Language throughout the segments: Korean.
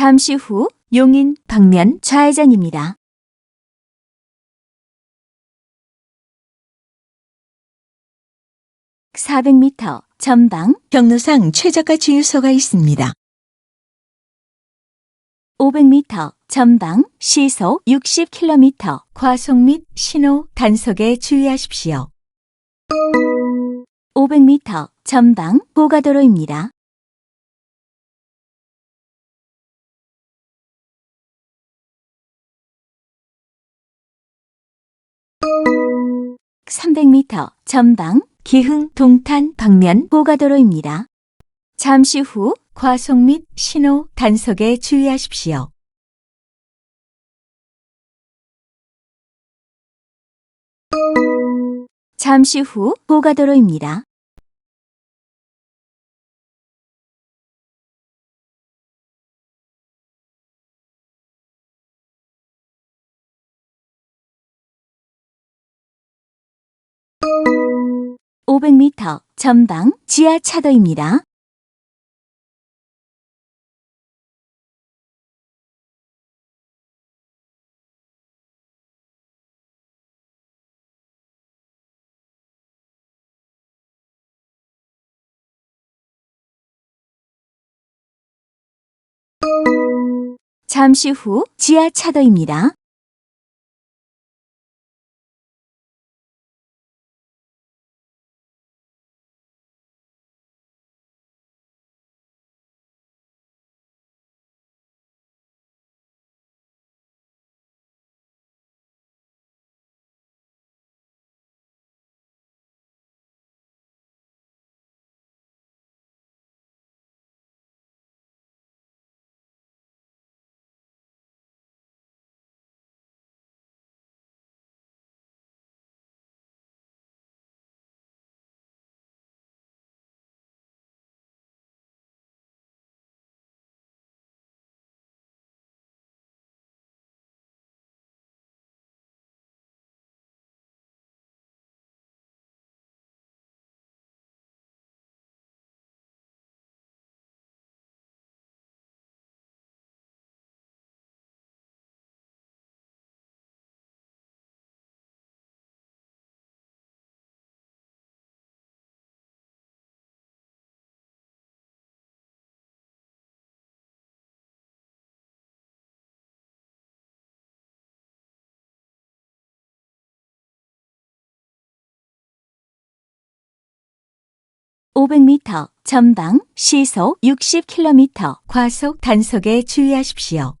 잠시 후 용인 방면 좌회전입니다. (400m) 전방 경로상 최저가 주유소가 있습니다. 500m 전방 시속 60km 과속 및 신호 단속에 주의하십시오. 500m 전방 고가도로입니다. (300m) 전방 기흥 동탄 방면 고가도로입니다. 잠시 후 과속 및 신호 단속에 주의하십시오. 잠시 후 고가도로입니다. (500m) 전방 지하 차도입니다. 잠시 후 지하 차도입니다. (500m) 전방 시속 (60km) 과속 단속에 주의하십시오.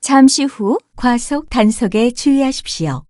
잠시 후 과속 단속에 주의하십시오.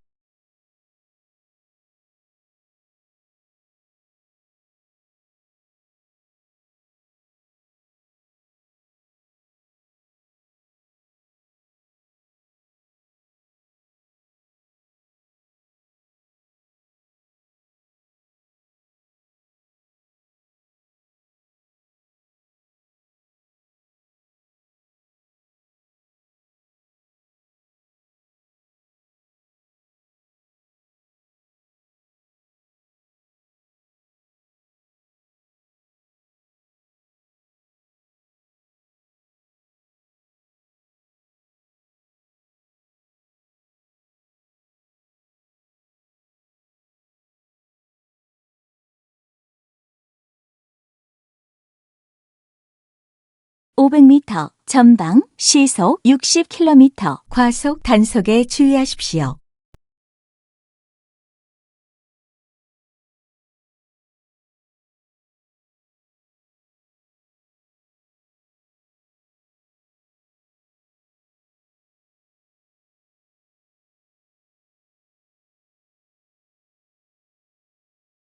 (500m) 전방 시속 (60km) 과속 단속에 주의하십시오.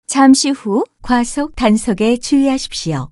잠시 후 과속 단속에 주의하십시오.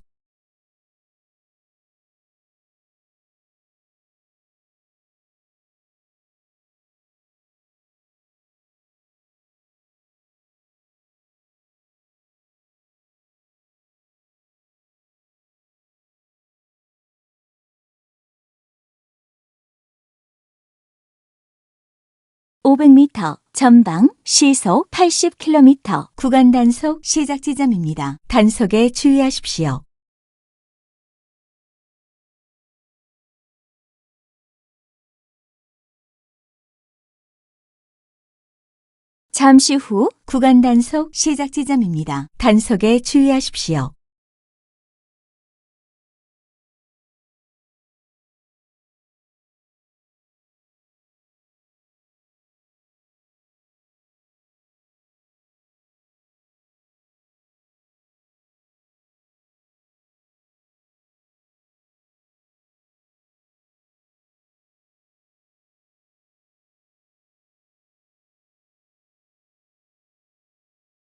오백 m 전방 시속 80km 구간 단속 시작 지점입니다. 단속에 주의하십시오. 잠시 후 구간 단속 시작 지점입니다. 단속에 주의하십시오.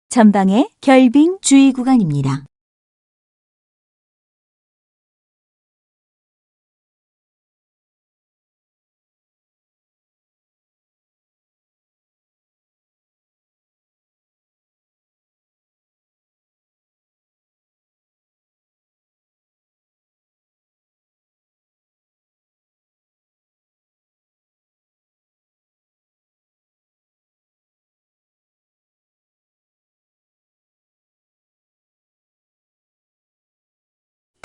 전방에 결빙 주의 구간입니다.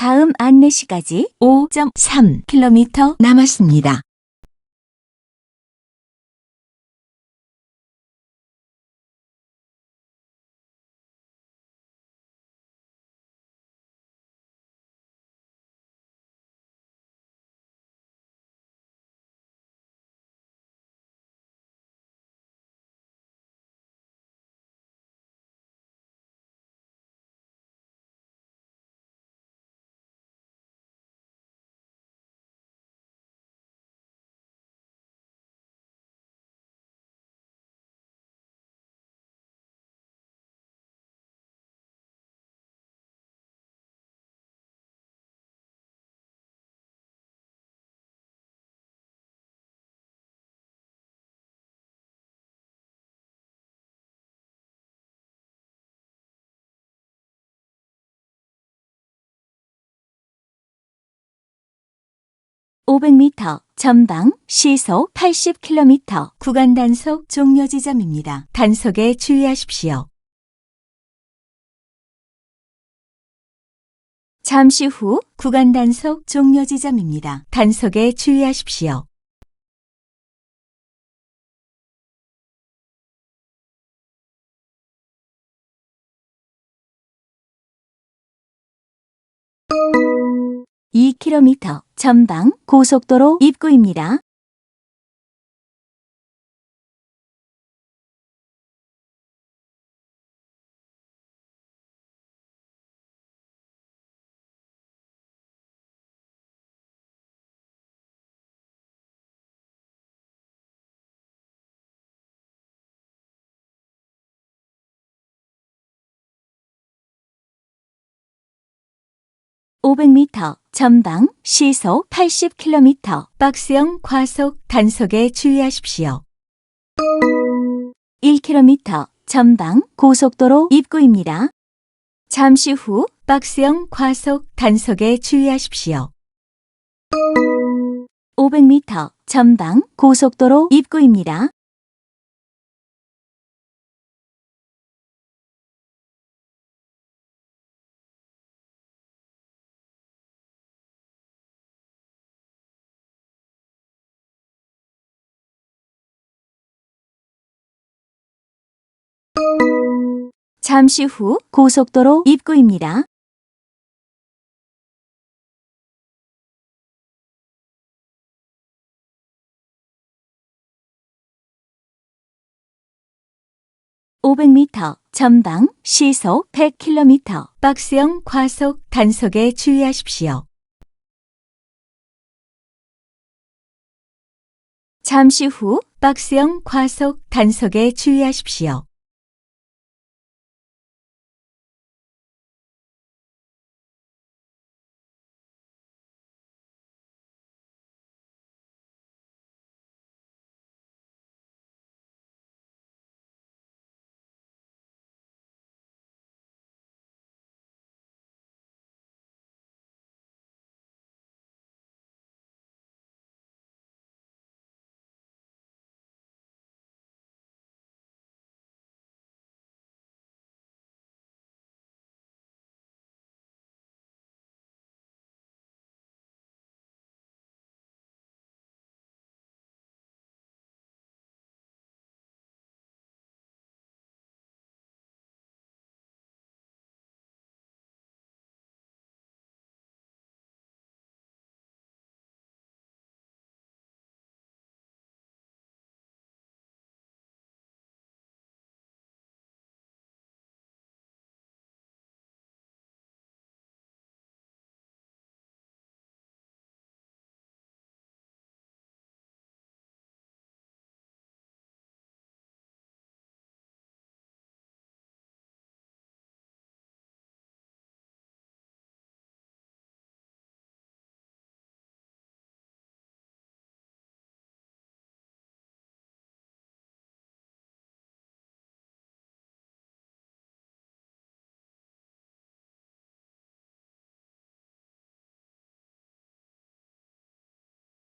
다음 안내시까지 5.3km 남았습니다. 오백 m 전방 시속 80km 구간 단속 종료 지점입니다. 단속에 주의하십시오. 잠시 후 구간 단속 종료 지점입니다. 단속에 주의하십시오. 이 k m 전방 고속도로 입구입니다. 오백 m 전방 시속 80km 박스형 과속 단속에 주의하십시오. 1km 전방 고속도로 입구입니다. 잠시 후 박스형 과속 단속에 주의하십시오. 500m 전방 고속도로 입구입니다. 잠시 후 고속도로 입구입니다. 오백 미터 전방 시속 100km 박스형 과속 단속에 주의하십시오. 잠시 후 박스형 과속 단속에 주의하십시오.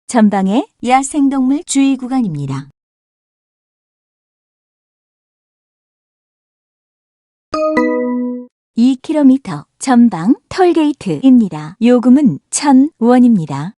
전방에 야생동물 주의 구간입니다. (2km) 전방 톨게이트입니다. 요금은 1,000원입니다.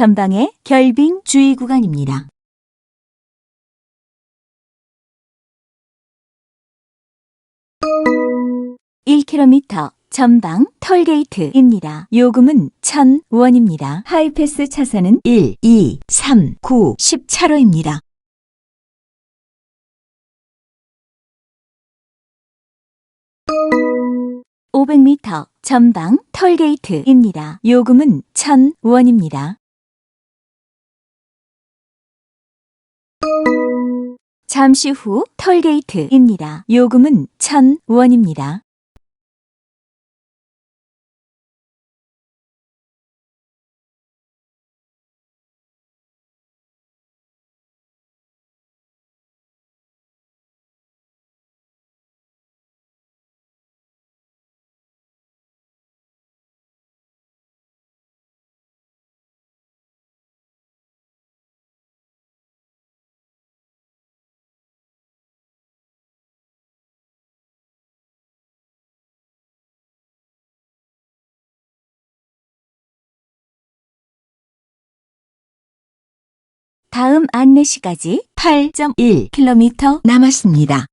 전방에 결빙 주의 구간입니다. (1km) 전방 톨게이트입니다. 요금은 1,000원입니다. 하이패스 차선은 1, 2, 3, 9, 10차로입니다. (500m) 전방 톨게이트입니다. 요금은 1,000원입니다. 잠시 후 톨게이트입니다. 요금은 1,000원입니다. 다음 안내시까지 8.1km 남았습니다.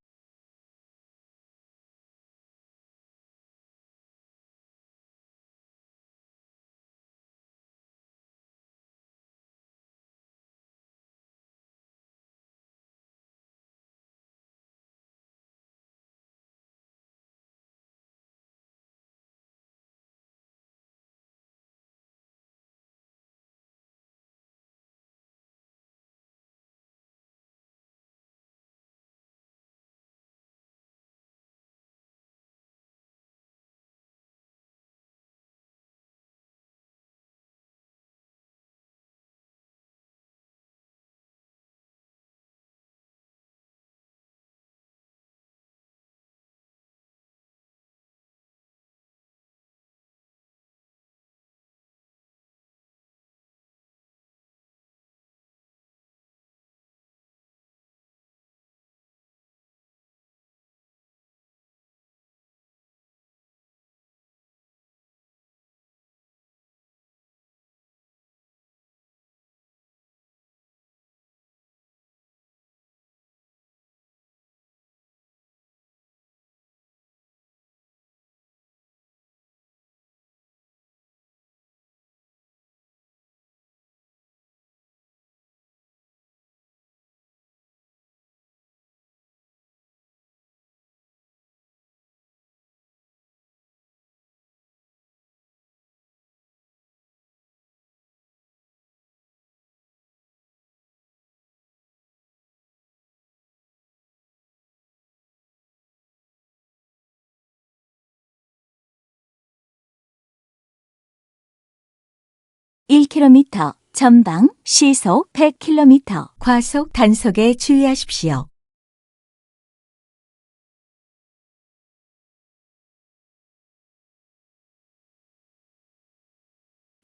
1km, 전방, 시속 100km, 과속 단속에 주의하십시오.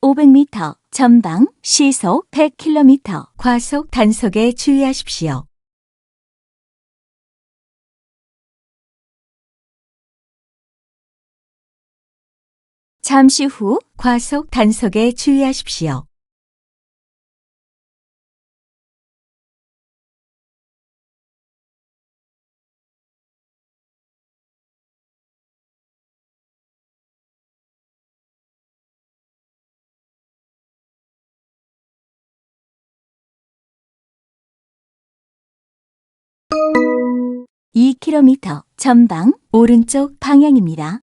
500m, 전방, 시속 100km, 과속 단속에 주의하십시오. 잠시 후 과속 단속에 주의하십시오. 이 k m 전방, 오른쪽 방향입니다.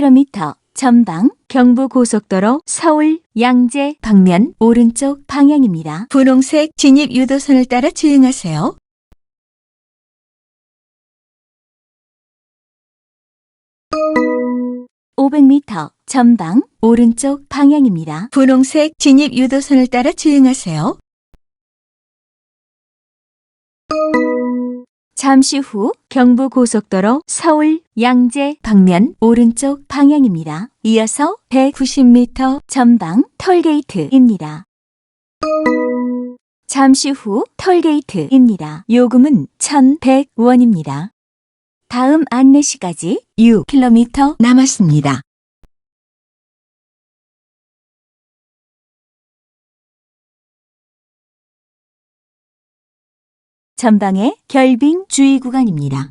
일 k m 전방, 경부고속도로 서울, 양재, 방면, 오른쪽 방향입니다. 분홍색 진입 유도선을 따라 주행하세요. 오백 m 전방, 오른쪽 방향입니다. 분홍색 진입 유도선을 따라 주행하세요. 잠시 후 경부 고속도로 서울, 양재, 방면, 오른쪽 방향입니다. 이어서 190m 전방 톨게이트입니다. 잠시 후 톨게이트입니다. 요금은 1,100원입니다. 다음 안내시까지 6km 남았습니다. 전방에 결빙 주의 구간입니다.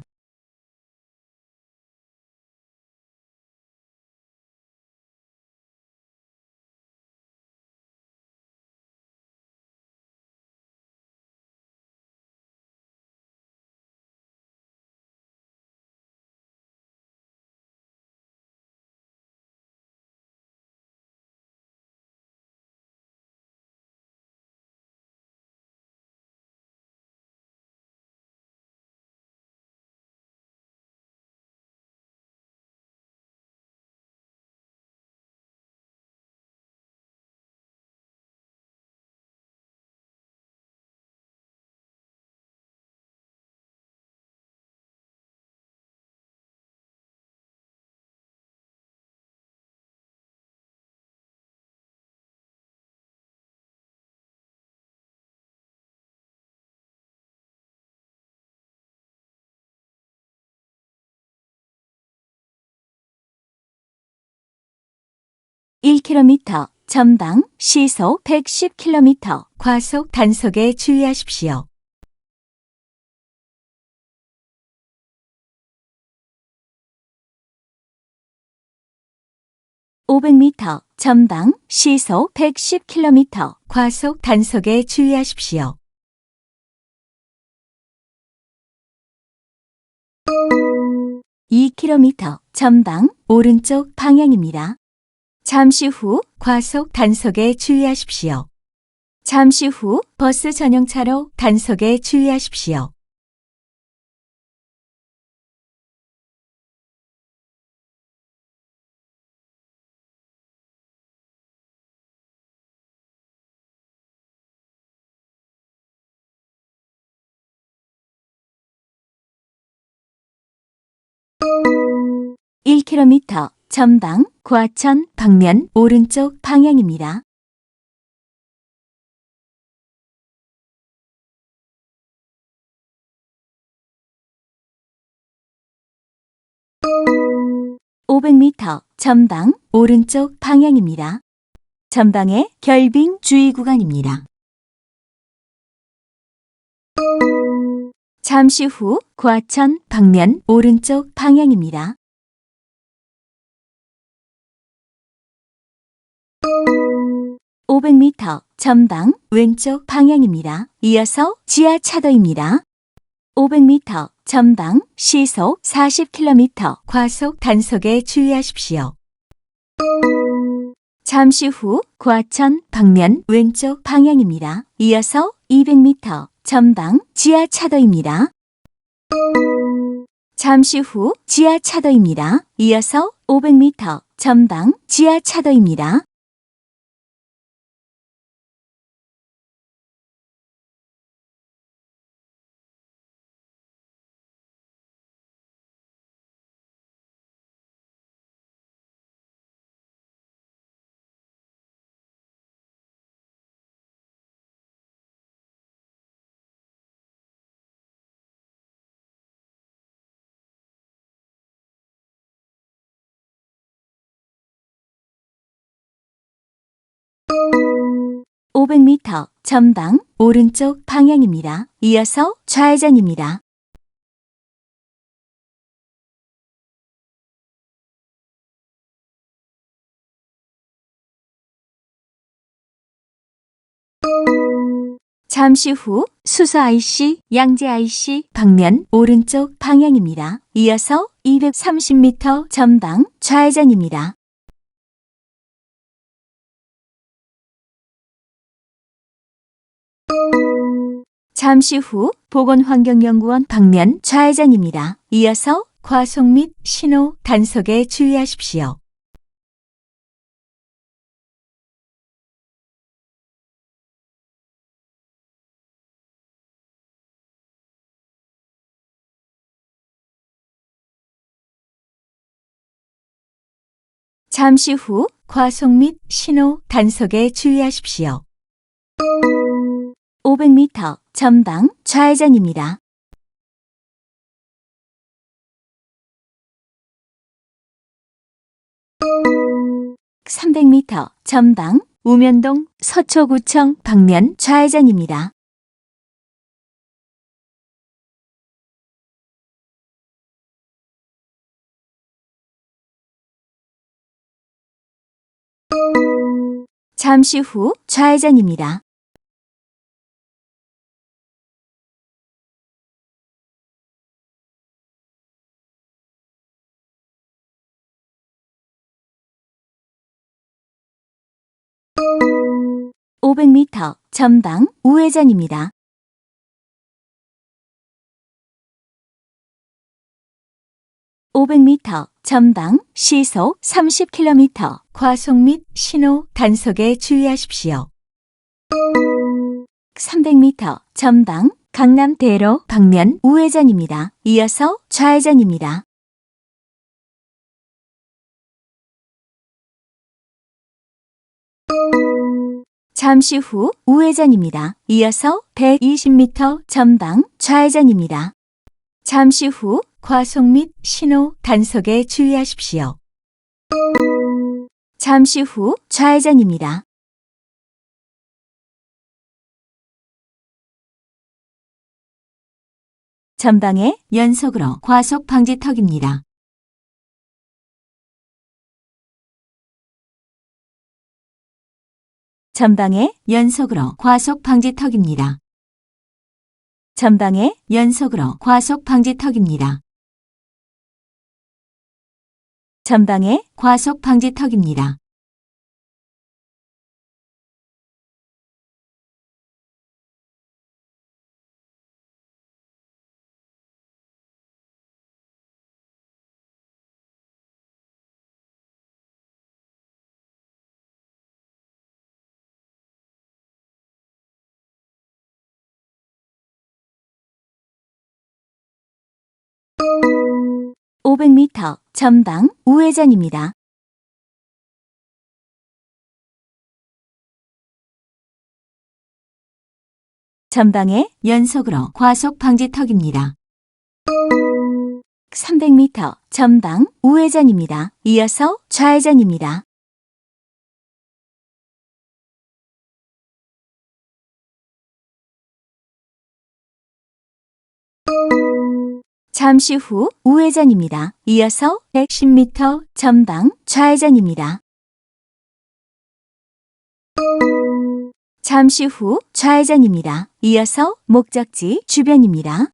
일 k m 전방 시속 110km 과속 단속에 주의하십시오. 오백 m 전방 시속 110km 과속 단속에 주의하십시오. 이 k m 전방 오른쪽 방향입니다. 잠시 후 과속 단속에 주의하십시오. 잠시 후 버스 전용차로 단속에 주의하십시오. 일 k m 전방 과천 방면 오른쪽 방향입니다. 오백 m 전방 오른쪽 방향입니다. 전방에 결빙 주의 구간입니다. 잠시 후 과천 방면 오른쪽 방향입니다. 500m 전방 왼쪽 방향입니다. 이어서 지하 차도입니다. 500m 전방 시속 40km 과속 단속에 주의하십시오. 잠시 후 과천 방면 왼쪽 방향입니다. 이어서 200m 전방 지하 차도입니다. 잠시 후 지하 차도입니다. 이어서 500m 전방 지하 차도입니다. (500m) 전방 오른쪽 방향입니다. 이어서 좌회전입니다. 잠시 후 수서 IC, 양재 IC 방면 오른쪽 방향입니다. 이어서 230m 전방 좌회전입니다. 잠시 후 보건환경연구원 방면 좌회전입니다. 이어서 과속 및 신호 단속에 주의하십시오. 잠시 후 과속 및 신호 단속에 주의하십시오. 500m 전방 좌회전입니다. (300m) 전방 우면동 서초구청 방면 좌회전입니다. 잠시 후 좌회전입니다. (500m) 전방 우회전입니다. (500m) 전방 시속 (30km) 과속 및 신호 단속에 주의하십시오. 300m 전방 강남대로 방면 우회전입니다. 이어서 좌회전입니다. 잠시 후 우회전입니다. 이어서 120m 전방 좌회전입니다. 잠시 후 과속 및 신호 단속에 주의하십시오. 잠시 후 좌회전입니다. 전방에 연속으로 과속 방지턱입니다. 전방에 연속으로 과속 방지턱입니다. 전방에 연속으로 과속 방지턱입니다. 전방에 과속 방지턱입니다. (500m) 전방 우회전입니다. 전방에 연속으로 과속 방지턱입니다. 300m 전방 우회전입니다. 이어서 좌회전입니다. 잠시 후 우회전입니다. 이어서 110m 전방 좌회전입니다. 잠시 후 좌회전입니다. 이어서 목적지 주변입니다.